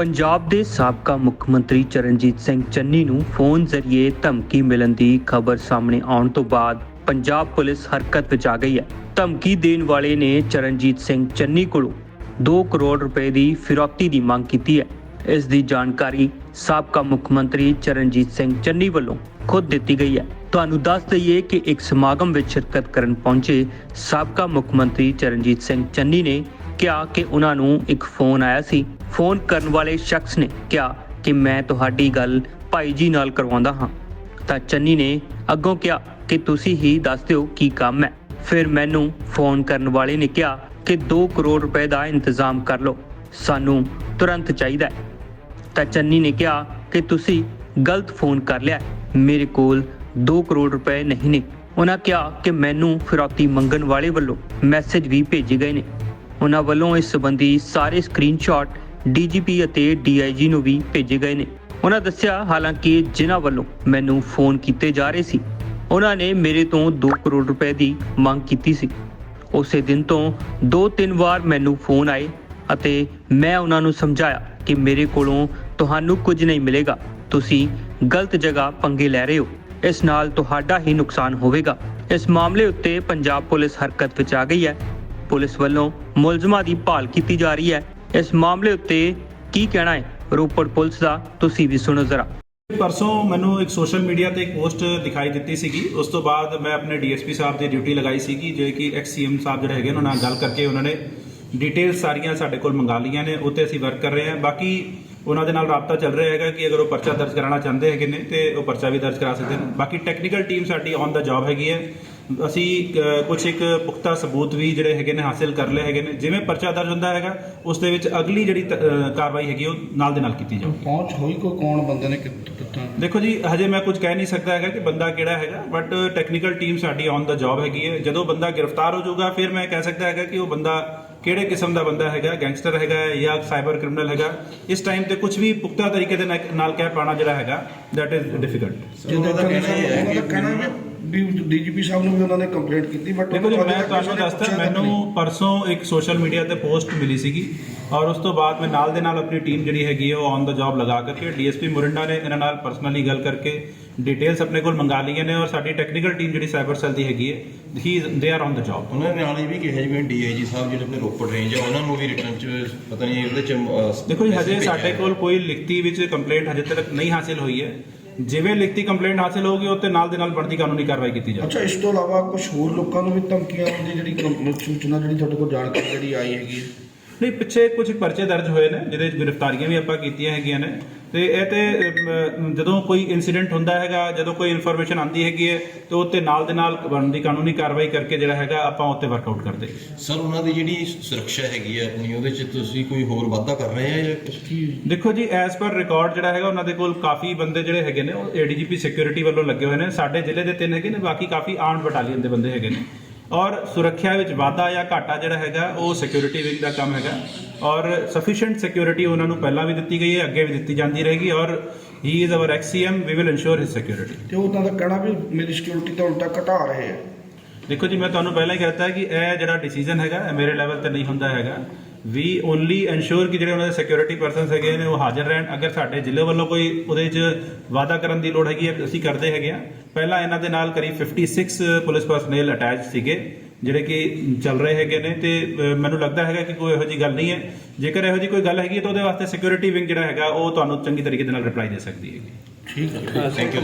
ਪੰਜਾਬ ਦੇ ਸਾਬਕਾ ਮੁੱਖ ਮੰਤਰੀ ਚਰਨਜੀਤ ਸਿੰਘ ਚੰਨੀ ਨੂੰ ਫੋਨ ਜ਼ਰੀਏ ਧਮਕੀ ਮਿਲਣ ਦੀ ਖਬਰ ਸਾਹਮਣੇ ਆਉਣ ਤੋਂ ਬਾਅਦ ਪੰਜਾਬ ਪੁਲਿਸ ਹਰਕਤ ਵਿੱਚ ਆ ਗਈ ਹੈ। ਧਮਕੀ ਦੇਣ ਵਾਲੇ ਨੇ ਚਰਨਜੀਤ ਸਿੰਘ ਚੰਨੀ ਕੋਲੋਂ 2 ਕਰੋੜ ਰੁਪਏ ਦੀ ਫਿਰੌਤੀ ਦੀ ਮੰਗ ਕੀਤੀ ਹੈ। ਇਸ ਦੀ ਜਾਣਕਾਰੀ ਸਾਬਕਾ ਮੁੱਖ ਮੰਤਰੀ ਚਰਨਜੀਤ ਸਿੰਘ ਚੰਨੀ ਵੱਲੋਂ ਖੁਦ ਦਿੱਤੀ ਗਈ ਹੈ। ਤੁਹਾਨੂੰ ਦੱਸ ਦਈਏ ਕਿ ਇੱਕ ਸਮਾਗਮ ਵਿੱਚ ਸ਼ਿਰਕਤ ਕਰਨ ਪਹੁੰਚੇ ਸਾਬਕਾ ਮੁੱਖ ਮੰਤਰੀ ਚਰਨਜੀਤ ਸਿੰਘ ਚੰਨੀ ਨੇ ਕਿਹਾ ਕਿ ਉਹਨਾਂ ਨੂੰ ਇੱਕ ਫੋਨ ਆਇਆ ਸੀ। ਫੋਨ ਕਰਨ ਵਾਲੇ ਸ਼ਖਸ ਨੇ ਕਿਹਾ ਕਿ ਮੈਂ ਤੁਹਾਡੀ ਗੱਲ ਭਾਈ ਜੀ ਨਾਲ ਕਰਵਾਉਂਦਾ ਹਾਂ। ਤਾਂ ਚੰਨੀ ਨੇ ਅੱਗੋਂ ਕਿਹਾ ਕਿ ਤੁਸੀਂ ਹੀ ਦੱਸ ਦਿਓ ਕੀ ਕੰਮ ਹੈ। ਫਿਰ ਮੈਨੂੰ ਫੋਨ ਕਰਨ ਵਾਲੇ ਨੇ ਕਿਹਾ ਕਿ 2 ਕਰੋੜ ਰੁਪਏ ਦਾ ਇੰਤਜ਼ਾਮ ਕਰ ਲਓ। ਸਾਨੂੰ ਤੁਰੰਤ ਚਾਹੀਦਾ ਹੈ। ਤਾਂ ਚੰਨੀ ਨੇ ਕਿਹਾ ਕਿ ਤੁਸੀਂ ਗਲਤ ਫੋਨ ਕਰ ਲਿਆ ਮੇਰੇ ਕੋਲ 2 ਕਰੋੜ ਰੁਪਏ ਨਹੀਂ ਨੇ। ਉਹਨਾਂ ਕਿਹਾ ਕਿ ਮੈਨੂੰ ਫਿਰੌਤੀ ਮੰਗਣ ਵਾਲੇ ਵੱਲੋਂ ਮੈਸੇਜ ਵੀ ਭੇਜੇ ਗਏ ਨੇ। ਉਹਨਾਂ ਵੱਲੋਂ ਇਸ ਸੰਬੰਧੀ ਸਾਰੇ ਸਕਰੀਨਸ਼ਾਟ ਡੀਜੀਪੀ ਅਤੇ ਡੀਆਈਜੀ ਨੂੰ ਵੀ ਭੇਜੇ ਗਏ ਨੇ। ਉਹਨਾਂ ਦੱਸਿਆ, ਹਾਲਾਂਕਿ ਜਿਨ੍ਹਾਂ ਵੱਲੋਂ ਮੈਨੂੰ ਫੋਨ ਕੀਤੇ ਜਾ ਰਹੇ ਸੀ, ਉਹਨਾਂ ਨੇ ਮੇਰੇ ਤੋਂ 2 ਕਰੋੜ ਰੁਪਏ ਦੀ ਮੰਗ ਕੀਤੀ ਸੀ। ਉਸੇ ਦਿਨ ਤੋਂ ਦੋ ਤਿੰਨ ਵਾਰ ਮੈਨੂੰ ਫੋਨ ਆਏ ਅਤੇ ਮੈਂ ਉਹਨਾਂ ਨੂੰ ਸਮਝਾਇਆ ਕਿ ਮੇਰੇ ਕੋਲੋਂ ਤੁਹਾਨੂੰ ਕੁਝ ਨਹੀਂ ਮਿਲੇਗਾ, ਤੁਸੀਂ ਗਲਤ ਜਗ੍ਹਾ ਪੰਗੇ ਲੈ ਰਹੇ ਹੋ। ਇਸ ਨਾਲ ਤੁਹਾਡਾ ਹੀ ਨੁਕਸਾਨ ਹੋਵੇਗਾ। ਇਸ ਮਾਮਲੇ ਉੱਤੇ ਪੰਜਾਬ ਪੁਲਿਸ ਹਰਕਤ ਵਿੱਚ ਆ ਗਈ ਹੈ। ਪੁਲਿਸ ਵੱਲੋਂ ਮੁਲਜ਼ਮਾਂ ਦੀ ਭਾਲ ਕੀਤੀ ਜਾ ਰਹੀ ਹੈ। ਇਸ ਮਾਮਲੇ ਉੱਤੇ ਕੀ ਕਹਿਣਾ ਹੈ? ਰੋਪੜ ਪੁਲਿਸ ਦਾ, ਤੁਸੀਂ ਵੀ ਸੁਣੋ ਜ਼ਰਾ। ਪਰਸੋਂ ਮੈਨੂੰ ਇੱਕ ਸੋਸ਼ਲ ਮੀਡੀਆ ਤੇ ਇੱਕ ਪੋਸਟ ਦਿਖਾਈ ਦਿੱਤੀ ਸੀਗੀ। ਉਸ ਤੋਂ ਬਾਅਦ ਮੈਂ ਆਪਣੇ ਡੀਐਸਪੀ ਸਾਹਿਬ ਦੀ ਡਿਊਟੀ ਲਗਾਈ ਸੀਗੀ, ਜੋ ਕਿ ਐਕਸੀਐਮ ਸਾਹਿਬ ਜਿਹੜੇ ਹੈਗੇ ਉਹਨਾਂ ਨਾਲ ਗੱਲ ਕਰਕੇ ਉਹਨਾਂ ਨੇ ਡਿਟੇਲ ਸਾਰੀਆਂ ਸਾਡੇ ਕੋਲ ਮੰਗਾ ਲਈਆਂ ਨੇ, ਉੱਤੇ ਅਸੀਂ ਵਰਕ ਕਰ ਰਹੇ ਹਾਂ। ਬਾਕੀ ਉਹਨਾਂ ਦੇ ਨਾਲ ਰਾਬਤਾ ਚੱਲ ਰਿਹਾ ਹੈਗਾ ਕਿ ਅਗਰ ਉਹ ਪਰਚਾ ਦਰਜ ਕਰਾਉਣਾ ਚਾਹੁੰਦੇ ਹੈਗੇ ਨੇ, ਤੇ ਉਹ ਪਰਚਾ ਵੀ ਦਰਜ ਕਰਾ ਸਕਦੇ ਨੇ। ਬਾਕੀ ਟੈਕਨੀਕਲ ਟੀਮ ਸਾਡੀ ਔਨ ਦਾ ਜੌਬ ਹੈਗੀ ਹੈ। ਅਸੀਂ ਕੁਝ ਇੱਕ ਪੁਖਤਾ ਸਬੂਤ ਵੀ ਜਿਹੜੇ ਹੈਗੇ ਨੇ ਹਾਸਿਲ ਕਰ ਲਏ ਹੈਗੇ ਨੇ। ਜਿਵੇਂ ਪਰਚਾ ਦਰਜ ਹੁੰਦਾ ਹੈਗਾ ਉਸ ਦੇ ਵਿੱਚ ਅਗਲੀ ਜਿਹੜੀ ਤ- ਅ, ਕਾਰਵਾਈ ਹੈਗੀ ਉਹ ਨਾਲ ਦੇ ਨਾਲ ਕੀਤੀ ਜਾਊ ਪਹੁੰਚ ਹੋਈ ਕੋ ਕੌਣ ਬੰਦੇ ਨੇ ਕਿੱਥੋਂ ਦੇਖੋ ਜੀ ਹਜੇ ਮੈਂ ਕੁਝ ਕਹਿ ਨਹੀਂ ਸਕਦਾ ਹੈਗਾ ਕਿ ਬੰਦਾ ਕਿਹੜਾ ਹੈਗਾ ਬਟ ਟੈਕਨੀਕਲ ਟੀਮ ਸਾਡੀ ਔਨ ਦਾ ਜੌਬ ਹੈਗੀ ਹੈ। ਜਦੋਂ ਬੰਦਾ ਗ੍ਰਿਫਤਾਰ ਹੋ ਜਾਊਗਾ ਫਿਰ ਮੈਂ ਕਹਿ ਸਕਦਾ ਹੈਗਾ ਕਿ ਉਹ ਬੰਦਾ ਕਿਹੜੇ ਕਿਸਮ ਦਾ ਬੰਦਾ ਹੈਗਾ ਗੈਂਗਸਟਰ ਹੈਗਾ ਹੈ ਜਾਂ ਸਾਈਬਰ ਕ੍ਰਿਮੀਨਲ ਹੈਗਾ ਇਸ ਟਾਈਮ ਤੇ ਕੁਝ ਵੀ ਪੁਖਤਾ ਤਰੀਕੇ ਦੇ ਨਾਲ- ਨਾਲ ਕਹਿ ਪਾਣਾ ਜਿਹੜਾ ਹੈਗਾ ਦੈਟ ਇਜ਼ ਡਿਫਿਕਲਟ ਜਿਹਦਾ ਕਹਿਣਾ ਇਹ ਹੈ ਕਿ ਕਹਿਣਾ ਡੀਜੀਪੀ ਸਾਹਿਬ ਨੂੰ ਵੀ ਉਹਨਾਂ ਨੇ ਕੰਪਲੇਂਟ ਕੀਤੀ ਬਟ ਦੇਖੋ ਜੀ ਮੈਂ ਤੁਹਾਨੂੰ ਦੱਸਦਾ ਮੈਨੂੰ ਪਰਸੋਂ ਇੱਕ ਸੋਸ਼ਲ ਮੀਡੀਆ ਤੇ ਪੋਸਟ ਮਿਲੀ ਸੀਗੀ ਔਰ ਉਸ ਤੋਂ ਬਾਅਦ ਮੈਂ ਨਾਲ ਦੇ ਨਾਲ ਆਪਣੀ ਟੀਮ ਜਿਹੜੀ ਹੈਗੀ ਉਹ ਔਨ ਦਾ ਜੌਬ ਲਗਾ ਕਰਕੇ ਡੀਐਸਪੀ ਮੁਰਿੰਡਾ ਨੇ ਇਹਨਾਂ ਨਾਲ ਪਰਸਨਲੀ ਗੱਲ ਕਰਕੇ ਡਿਟੇਲਸ ਆਪਣੇ ਕੋਲ ਮੰਗਾ ਲਈਆਂ ਨੇ ਔਰ ਸਾਡੀ ਟੈਕਨੀਕਲ ਟੀਮ ਜਿਹੜੀ ਸਾਈਬਰ ਸੈੱਲ ਦੀ ਹੈਗੀ ਹੈ ਹੀ they are on the job ਉਹਨਾਂ ਨੇ ਨਾਲ ਇਹ ਵੀ ਕਿਹਾ ਜਿਵੇਂ ਡੀਆਈਜੀ ਸਾਹਿਬ ਜਿਹੜੇ ਆਪਣੇ ਰੋਪੜ ਰੇਂਜ ਆ ਉਹਨਾਂ ਨੂੰ ਵੀ ਰਿਟਰਨ ਚ ਪਤਾ ਨਹੀਂ ਉਹਦੇ ਚ ਦੇਖੋ ਜੀ ਹਜੇ ਸਾਡੇ ਕੋਲ ਕੋਈ ਲਿਖਤੀ ਵਿੱਚ ਕੰਪਲੇਂਟ ਹਜੇ ਤੱਕ ਨਹੀਂ ਹਾਸਿਲ ਹੋਈ ਹੈ। ਜਿਵੇਂ ਲਿਖਤੀ ਕੰਪਲੇਂਟ ਹਾਸਿਲ ਹੋਊਗੀ ਉਹ ਤੇ ਨਾਲ ਦੇ ਨਾਲ ਬਣਦੀ ਕਾਨੂੰਨੀ ਕਾਰਵਾਈ ਕੀਤੀ ਜਾਵੇਗੀ ਅੱਛਾ ਇਸ ਤੋਂ ਇਲਾਵਾ ਕੁਝ ਹੋਰ ਲੋਕਾਂ ਨੂੰ ਵੀ ਧਮਕੀਆਂ ਦੀ ਜਿਹੜੀ ਸੂਚਨਾ ਜਿਹੜੀ ਤੁਹਾਡੇ ਕੋਲ ਜਾਣਕਾਰੀ ਜਿਹੜੀ ਆਈ ਹੈਗੀ ਹੈ? ਨਹੀਂ ਪਿੱਛੇ ਕੁਝ ਪਰਚੇ ਦਰਜ ਹੋਏ ਨੇ ਜਿਹਦੇ ਵਿੱਚ ਗ੍ਰਿਫਤਾਰੀਆਂ ਵੀ ਆਪਾਂ ਕੀਤੀਆਂ ਹੈਗੀਆਂ ਨੇ। ਤੇ ਇਹ ਤੇ ਜਦੋਂ ਕੋਈ ਇਨਸੀਡੈਂਟ ਹੁੰਦਾ ਹੈਗਾ ਜਦੋਂ ਕੋਈ ਇਨਫੋਰਮੇਸ਼ਨ ਆਂਦੀ ਹੈਗੀ ਹੈ ਤੇ ਉਹ ਤੇ ਨਾਲ ਦੇ ਨਾਲ ਬਣਦੀ ਕਾਨੂੰਨੀ ਕਾਰਵਾਈ ਕਰਕੇ ਜਿਹੜਾ ਹੈਗਾ ਆਪਾਂ ਉੱਤੇ ਵਰਕਆਊਟ ਕਰਦੇ ਹਾਂ। ਸਰ ਉਹਨਾਂ ਦੀ ਜਿਹੜੀ ਸੁਰੱਖਿਆ ਹੈਗੀ ਆ ਆਪਣੀ ਉਹਦੇ ਚ ਤੁਸੀਂ ਕੋਈ ਹੋਰ ਵਾਧਾ ਕਰ ਰਹੇ ਆ ਜਾਂ ਕੁਝ ਕੀ? ਦੇਖੋ ਜੀ ਐਸ ਪਰ ਰਿਕਾਰਡ ਜਿਹੜਾ ਹੈਗਾ ਉਹਨਾਂ ਦੇ ਕੋਲ ਕਾਫੀ ਬੰਦੇ ਜਿਹੜੇ ਹੈਗੇ ਨੇ ਉਹ ਏਡੀਜੀਪੀ ਸਿਕਿਉਰਿਟੀ ਵੱਲੋਂ ਲੱਗੇ ਹੋਏ ਨੇ ਸਾਡੇ ਜ਼ਿਲ੍ਹੇ ਦੇ ਤਿੰਨ ਹੈਗੇ ਨੇ ਬਾਕੀ ਕਾਫੀ ਆਰਮਡ ਬਟਾਲੀਅਨ ਦੇ ਬੰਦੇ ਹੈਗੇ ਨੇ। ਔਰ ਸੁਰੱਖਿਆ ਵਿੱਚ ਵਾਧਾ ਜਾਂ ਘਾਟਾ ਜਿਹੜਾ ਹੈਗਾ ਉਹ ਸਿਕਿਉਰਿਟੀ ਵਿੰਗ ਦਾ ਕੰਮ ਹੈਗਾ। ਔਰ ਸਫੀਸ਼ੀਐਂਟ ਸਿਕਿਉਰਿਟੀ ਉਹਨਾਂ ਨੂੰ ਪਹਿਲਾਂ ਵੀ ਦਿੱਤੀ ਗਈ ਹੈ ਅੱਗੇ ਵੀ ਦਿੱਤੀ ਜਾਂਦੀ ਰਹੇਗੀ। ਔਰ he is our ਐਕਸੀਐਮ we will ensure his security ਤੇ ਉਹਨਾਂ ਦਾ ਕਹਿਣਾ ਵੀ ਮੇਰੀ ਸਿਕਿਉਰਿਟੀ ਤਾਂ ਉਲਟਾ ਘਟਾ ਰਹੇ ਆ ਦੇਖੋ ਜੀ ਮੈਂ ਤੁਹਾਨੂੰ ਪਹਿਲਾਂ ਹੀ ਕਹਿਤਾ ਕਿ ਇਹ ਜਿਹੜਾ ਡਿਸੀਜਨ ਹੈਗਾ ਇਹ ਮੇਰੇ ਲੈਵਲ ਤੇ ਨਹੀਂ ਹੁੰਦਾ ਹੈਗਾ। ਵੀ ਓਨਲੀ ਇਨਸ਼ੋਰ ਕਿ ਜਿਹੜੇ ਉਹਨਾਂ ਦੇ ਸਿਕਿਉਰਿਟੀ ਪਰਸਨਸ ਹੈਗੇ ਨੇ ਉਹ ਹਾਜ਼ਰ ਰਹਿਣ। ਅਗਰ ਸਾਡੇ ਜ਼ਿਲ੍ਹੇ ਵੱਲੋਂ ਕੋਈ ਉਹਦੇ 'ਚ ਵਾਅਦਾ ਕਰਨ ਦੀ ਲੋੜ ਹੈਗੀ ਹੈ ਅਸੀਂ ਕਰਦੇ ਹੈਗੇ ਆ ਪਹਿਲਾਂ ਇਹਨਾਂ ਦੇ ਨਾਲ ਕਰੀਬ 56 ਪੁਲਿਸ ਪਰਸਨਲ ਅਟੈਚ ਸੀਗੇ ਜਿਹੜੇ ਕਿ ਚੱਲ ਰਹੇ ਹੈਗੇ ਨੇ ਤੇ ਮੈਨੂੰ ਲੱਗਦਾ ਹੈਗਾ ਕਿ ਕੋਈ ਇਹੋ ਜੀ ਗੱਲ ਨਹੀਂ ਹੈ। ਜੇਕਰ ਇਹੋ ਜੀ ਕੋਈ ਗੱਲ ਹੈਗੀ ਹੈ ਤਾਂ ਉਹਦੇ ਵਾਸਤੇ ਸਿਕਿਉਰਿਟੀ ਵਿੰਗ ਜਿਹੜਾ ਹੈਗਾ ਉਹ ਤੁਹਾਨੂੰ ਚੰਗੀ ਤਰੀਕੇ ਦੇ ਨਾਲ ਰਿਪਲਾਈ ਦੇ ਸਕਦੀ ਹੈਗੀ। ਠੀਕ ਹੈ। Thank you